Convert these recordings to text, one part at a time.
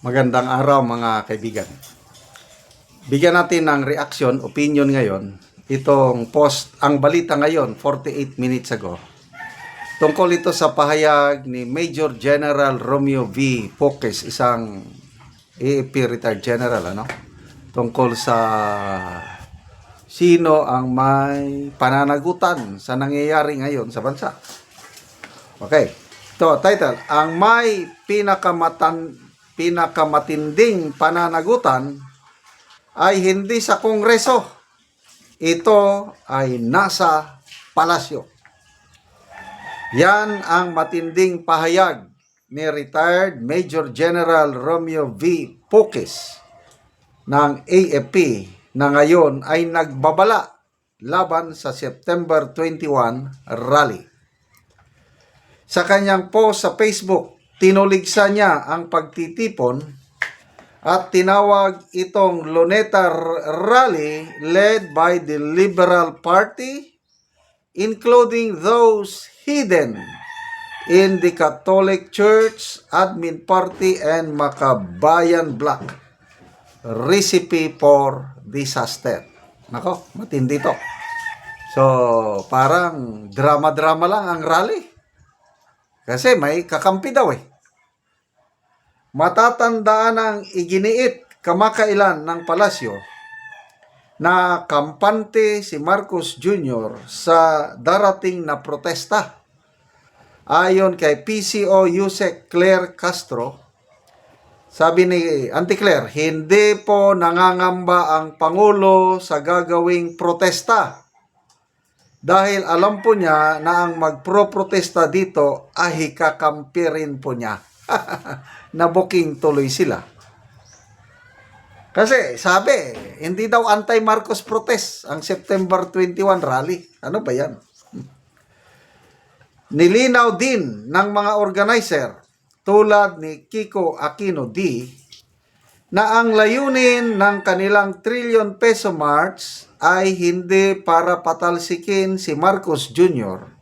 Magandang araw mga kaibigan. Bigyan natin ng reaction, opinion ngayon. Itong post, ang balita ngayon, 48 minutes ago. Tungkol ito sa pahayag ni Major General Romeo V. Pokes, isang AFP retired general, ano? Tungkol sa sino ang may pananagutan sa nangyayari ngayon sa bansa. Okay. Ito, title. Ang may pinakamatan, pinakamatinding pananagutan ay hindi sa kongreso. Ito ay nasa palasyo. Yan ang matinding pahayag ni retired Major General Romeo V. Pokes ng AFP na ngayon ay nagbabala laban sa September 21 rally. Sa kanyang post sa Facebook, tinuligsa niya ang pagtitipon at tinawag itong Luneta Rally led by the Liberal Party, including those hidden in the Catholic Church, Admin Party, and Makabayan Bloc. Recipe for disaster. Nako, matindi to. So, parang drama-drama lang ang rally. Kasi may kakampi daw eh. Matatandaan ang iginiit kamakailan ng palasyo na kampante si Marcos Jr. sa darating na protesta. Ayon kay PCO Yusek Claire Castro, sabi ni Auntie Claire, hindi po nangangamba ang Pangulo sa gagawing protesta dahil alam po niya na ang magpro-protesta dito ay kakampi rin po niya. Nabuking tuloy sila. Kasi sabi, hindi daw anti-Marcos protest ang September 21 rally. Ano ba yan? Nilinaw din ng mga organizer tulad ni Kiko Aquino D na ang layunin ng kanilang trillion peso march ay hindi para patalsikin si Marcos Jr.,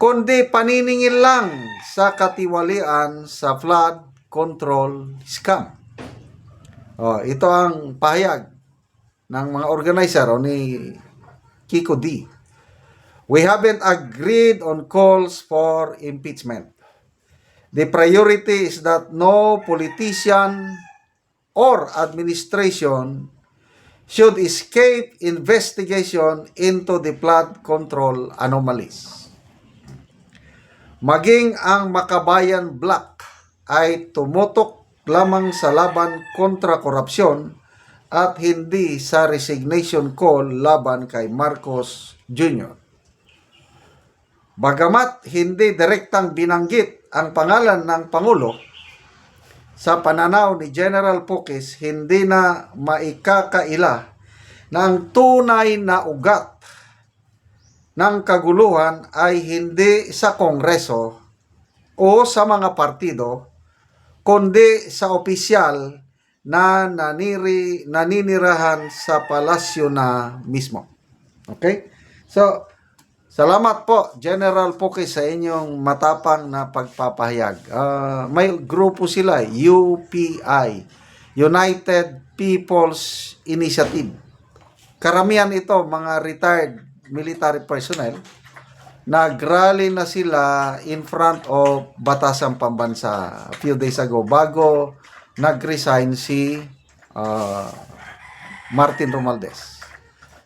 kundi paniningil lang sa katiwalian sa flood control scam. Oh, ito ang pahayag ng mga organizer o ni Kiko D. We haven't agreed on calls for impeachment. The priority is that no politician or administration should escape investigation into the flood control anomalies. Maging ang Makabayan Black ay tumutok lamang sa laban kontra korupsyon at hindi sa resignation call laban kay Marcos Jr. Bagamat hindi direktang binanggit ang pangalan ng Pangulo, sa pananaw ni General Pokes, hindi na maikakaila na ang tunay na ugat ng kaguluhan ay hindi sa Kongreso o sa mga partido, kundi sa opisyal na naniri, naninirahan sa palasyo na mismo. Okay? So, Salamat po, General Poke, sa inyong matapang na pagpapahayag. Ah, may grupo sila, UPI, United People's Initiative. Karamihan ito, mga retired military personnel, nag-rally na sila in front of Batasang Pambansa a few days ago bago nag-resign si ah, Martin Romualdez.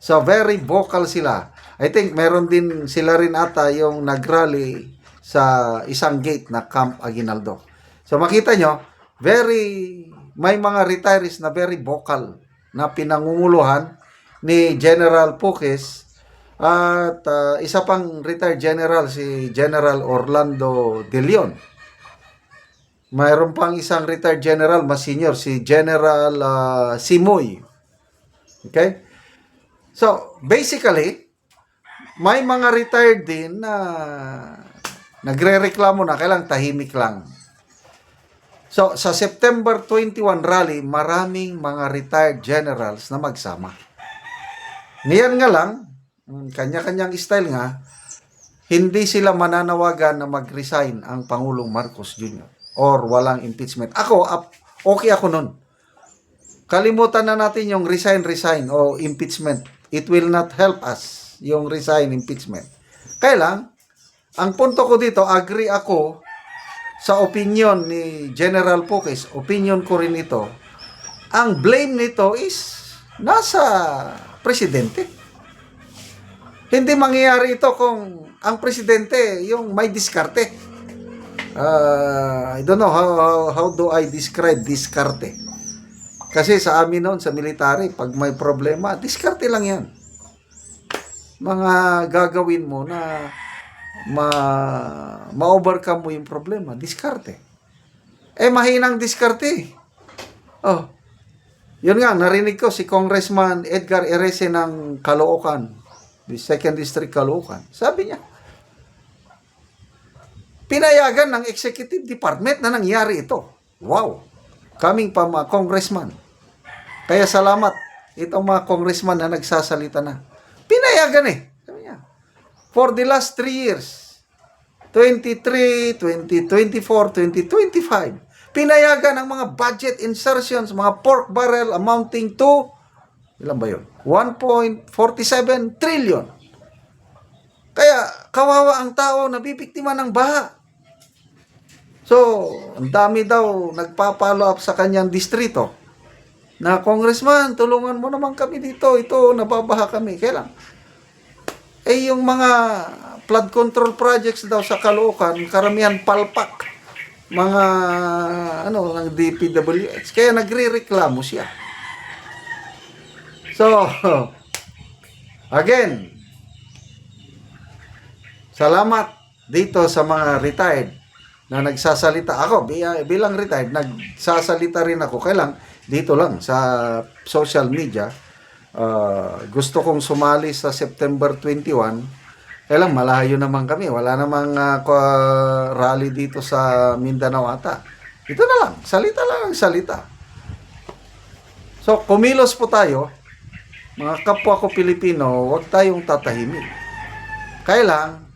So very vocal sila. I think meron din sila rin ata yung nagrally sa isang gate na Camp Aguinaldo. So makita nyo, very may mga retirees na very vocal na pinangunguluhan ni General Pukes at ah, isa pang retired general si General Orlando De Leon. Mayroon pang isang retired general mas senior si General ah, Simoy. Okay? So, basically, may mga retired din na nagre-reklamo na kailang tahimik lang. So, sa September 21 rally, maraming mga retired generals na magsama. Niyan nga lang, kanya-kanyang style nga, hindi sila mananawagan na mag-resign ang Pangulong Marcos Jr. or walang impeachment. Ako, Okay ako nun. Kalimutan na natin yung resign, resign o impeachment. It will not help us, yung resign, impeachment. Kaya lang, ang punto ko dito, agree ako sa opinion ni General Pukis, opinion ko rin ito, ang blame nito is nasa presidente. Hindi mangyayari ito kung ang presidente yung may diskarte. Uh, I don't know how, how, how do I describe diskarte. Kasi sa amin noon, sa military, pag may problema, diskarte lang yan. Mga gagawin mo na ma ma-overcome mo yung problema, diskarte. Eh, mahinang diskarte. Oh, yun nga, narinig ko si Congressman Edgar Erese ng Caloocan, the 2nd District Caloocan. Sabi niya, pinayagan ng Executive Department na nangyari ito. Wow! Coming pa mga congressman. Kaya salamat itong mga congressman na nagsasalita na. Pinayagan eh. Sabi niya, for the last three years, 23, 2024, 2025, pinayagan ang mga budget insertions, mga pork barrel amounting to, ilan ba yun? 1.47 trillion. Kaya kawawa ang tao na bibiktima ng baha. So, ang dami daw nagpa-follow up sa kanyang distrito. Na, Congressman, tulungan mo naman kami dito. Ito, nababaha kami. Kailan? Eh, yung mga flood control projects daw sa Caloocan, karamihan palpak. Mga, ano, ng DPWH. Kaya nagre-reklamo siya. So, again, salamat dito sa mga retired na nagsasalita. Ako, bi- bilang retired, nagsasalita rin ako. Kailang, dito lang sa social media, ah, gusto kong sumali sa September 21. Kailang, malayo naman kami. Wala namang kwa- rally dito sa Mindanao ata. Ito na lang, salita lang ang salita. So, kumilos po tayo. Mga kapwa ko Pilipino, huwag tayong tatahimik. Kailang,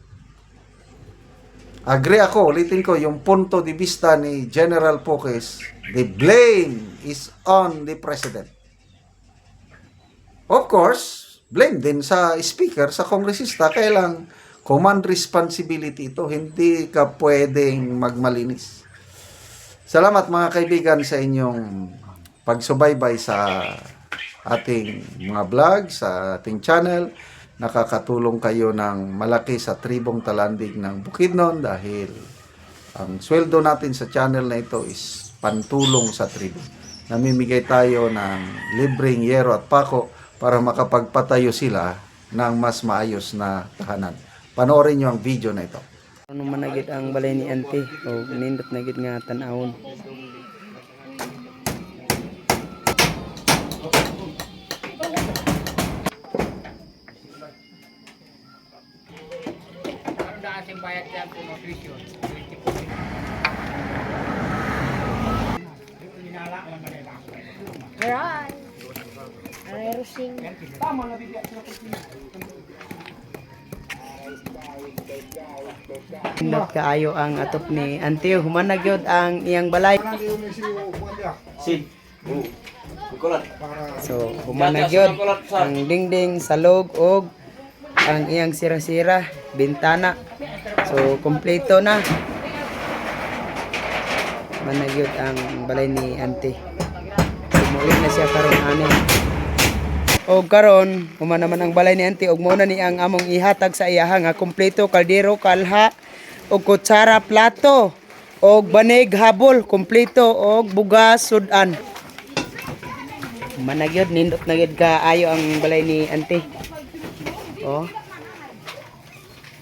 agree ako, ulitin ko, yung punto de vista ni General Pocas, the blame is on the President. Of course, blame din sa speaker, sa kongresista, kailang command responsibility ito, hindi ka pwedeng magmalinis. Salamat mga kaibigan sa inyong pagsubaybay sa ating mga vlog, sa ating channel. Nakakatulong kayo ng malaki sa tribong talandig ng Bukidnon dahil ang sweldo natin sa channel na ito is pantulong sa tribo. Namimigay tayo ng libreng yero at pako para makapagpatayo sila ng mas maayos na tahanan. Panoorin nyo ang video na ito. Ano man na gid ang balay ni ante o nindot na gid nga tan-awon. Aray. Aray, Rusing. Nindot kaayo ang atop ni ante human na gyud ang iyang balay. So human na gyud ang dingding salog og ang iyang sira-sira bintana. So kompleto na. Human na gyud ang balay ni ante. Sumuli na siya karon ani. O karon, human naman ang balay ni Auntie og muna ni ang among ihatag sa iyaha nga kompleto kaldero, kalha, og kutsara, plato, og banig habol, kompleto og bugas sudan. Human na gyud nindot na gyud ka ayo ang balay ni Auntie. Oh.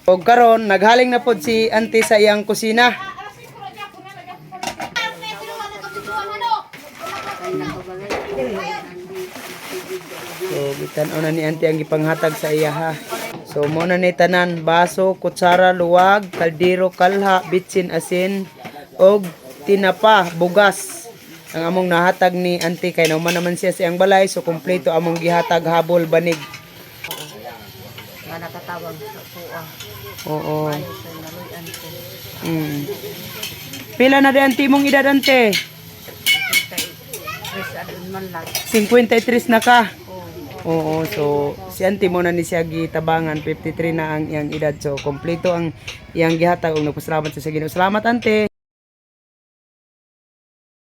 Og karon naghaling na pod si Auntie sa iyang kusina. So, bitan na ni auntie ang ipanghatag sa iya ha. So, muna ni tanan, baso, kutsara, luwag, kaldero, kalha, bitsin, asin, og tinapa, bugas. Ang among nahatag ni auntie kay nauman naman siya sa iyang balay, so kompleto among gihatag habol banig. Nga nakatawag sa puwa. Oo. So, naluyan ko. Mm. Pila na di auntie mong edad ante? 58. 53 sa doon man lang. 53 na ka. Oo. So si auntie mo na ni siya gitabangan 53 na ang iyang edad. So kompleto ang iyang gihatag ug nagpasalamat sa Ginoo. Salamat ante.